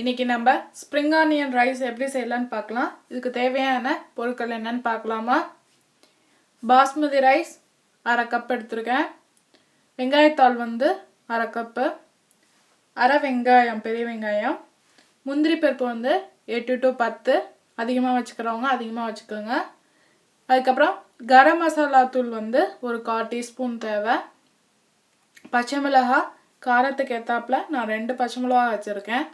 இன்றைக்கி நம்ம spring onion rice எப்படி செய்யலான்னு பார்க்கலாம். இதுக்கு தேவையான பொருட்கள் என்னன்னு பார்க்கலாமா? பாஸ்மதி ரைஸ் அரை கப் எடுத்திருக்கேன். வெங்காயத்தாள் வந்து அரை கப்பு அரை வெங்காயம் பெரிய வெங்காயம் முந்திரி பருப்பு வந்து எட்டு டு பத்து அதிகமாக வச்சுக்கிறவங்க அதிகமாக வச்சுக்கோங்க. அதுக்கப்புறம் கரம் மசாலா தூள் வந்து ஒரு கால் டீஸ்பூன் தேவை. பச்சை மிளகாய் காரத்துக்கு ஏற்றாப்புல நான் ரெண்டு பச்சை மிளகா வச்சுருக்கேன்.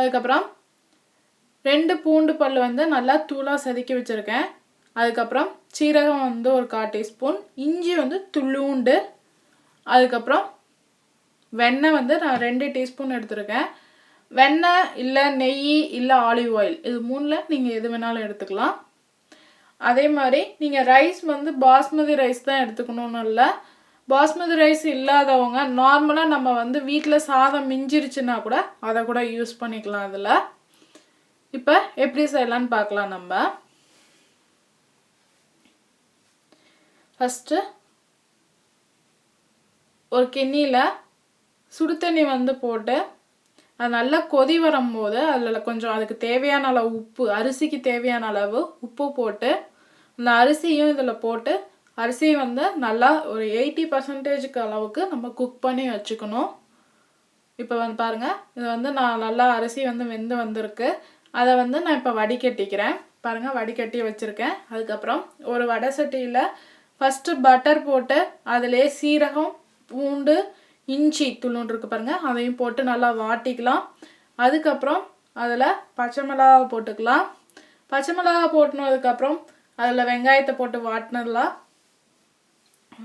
அதுக்கப்புறம் ரெண்டு பூண்டு பல் வந்து நல்லா தூளாக செதுக்கி வச்சுருக்கேன். அதுக்கப்புறம் சீரகம் வந்து ஒரு கால் டீஸ்பூன் இஞ்சி வந்து துள்ளூண்டு அதுக்கப்புறம் வெண்ணெய் வந்து நான் ரெண்டு டீஸ்பூன் எடுத்திருக்கேன். வெண்ணெய் இல்லை நெய் இல்லை ஆலிவ் ஆயில் இது மூணில் நீங்கள் எது வேணாலும் எடுத்துக்கலாம். அதே மாதிரி நீங்கள் ரைஸ் வந்து பாஸ்மதி ரைஸ் தான் எடுத்துக்கணும்னு இல்லை. பாஸ்மதி ரைஸ் இல்லாதவங்க நார்மலாக நம்ம வந்து வீட்டில் சாதம் மிஞ்சிருச்சுன்னா கூட அதை கூட யூஸ் பண்ணிக்கலாம் அதில். இப்போ எப்படி செய்யலான்னு பார்க்கலாம் நம்ம. ஃபஸ்ட்டு ஒரு கிண்ணியில் சுடு தண்ணி வந்து போட்டு அது நல்லா கொதி வரும்போது அதில் கொஞ்சம் அதுக்கு தேவையான அளவு உப்பு அரிசிக்கு தேவையான அளவு உப்பு போட்டு அந்த அரிசியும் இதில் போட்டு அரிசி வந்து நல்லா ஒரு எயிட்டி பர்சன்டேஜுக்கு அளவுக்கு நம்ம குக் பண்ணி வச்சுக்கணும். இப்போ வந்து பாருங்கள் இது வந்து நான் நல்லா அரிசி வந்து வெந்து வந்திருக்கு. அதை வந்து நான் இப்போ வடிகட்டிக்கிறேன். பாருங்கள் வடிகட்டி வச்சுருக்கேன். அதுக்கப்புறம் ஒரு வடை சட்டியில் ஃபஸ்ட்டு பட்டர் போட்டு அதிலே சீரகம் பூண்டு இஞ்சி துள்ளுண்டு இருக்கு பாருங்கள் அதையும் போட்டு நல்லா வாட்டிக்கலாம். அதுக்கப்புறம் அதில் பச்சை மிளகா போட்டுக்கலாம். பச்சை மிளகா போட்டுனதுக்கப்புறம் அதில் வெங்காயத்தை போட்டு வாட்டினதுலாம்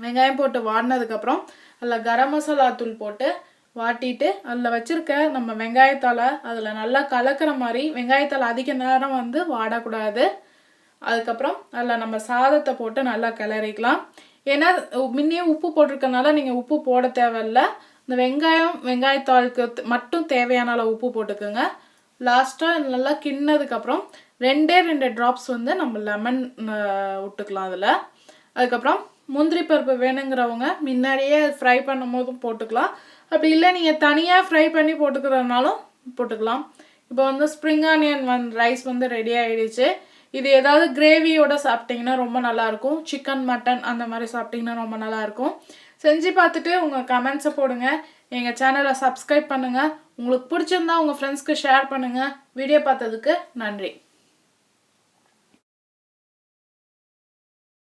வெங்காயம் போட்டு வாடினதுக்கப்புறம் அதில் கரம் மசாலா தூள் போட்டு வாட்டிட்டு அதில் வச்சுருக்க நம்ம வெங்காயத்தால் அதில் நல்லா கலக்கிற மாதிரி வெங்காயத்தால் அதிக நேரம் வந்து வாடக்கூடாது. அதுக்கப்புறம் அதில் நம்ம சாதத்தை போட்டு நல்லா கிளறிக்கலாம். ஏன்னா முன்னே உப்பு போட்டிருக்கனால நீங்கள் உப்பு போட தேவையில்ல. இந்த வெங்காயம் வெங்காயத்தாளுக்கு மட்டும் தேவையான அளவு உப்பு போட்டுக்கோங்க. லாஸ்ட்டாக நல்லா கிண்ணதுக்கப்புறம் ரெண்டே ரெண்டு ட்ராப்ஸ் வந்து நம்ம லெமன் விட்டுக்கலாம் அதில். அதுக்கப்புறம் முந்திரி பருப்பு வேணுங்கிறவங்க முன்னாடியே ஃப்ரை பண்ணும் போதும் போட்டுக்கலாம். அப்படி இல்லை நீங்கள் தனியாக ஃப்ரை பண்ணி போட்டுக்கிறதுனாலும் போட்டுக்கலாம். இப்போ வந்து ஸ்ப்ரிங் ஆனியன் வந் ரைஸ் வந்து ரெடி ஆகிடுச்சு இது ஏதாவது கிரேவியோட சாப்பிட்டிங்கன்னா ரொம்ப நல்லாயிருக்கும். சிக்கன் மட்டன் அந்த மாதிரி சாப்பிட்டிங்கன்னா ரொம்ப நல்லாயிருக்கும். செஞ்சு பார்த்துட்டு உங்கள் கமெண்ட்ஸை போடுங்க. எங்கள் சேனலை சப்ஸ்கிரைப் பண்ணுங்கள் உங்களுக்கு பிடிச்சிருந்தா உங்கள் ஃப்ரெண்ட்ஸ்க்கு ஷேர் பண்ணுங்கள் வீடியோ பார்த்ததுக்கு நன்றி.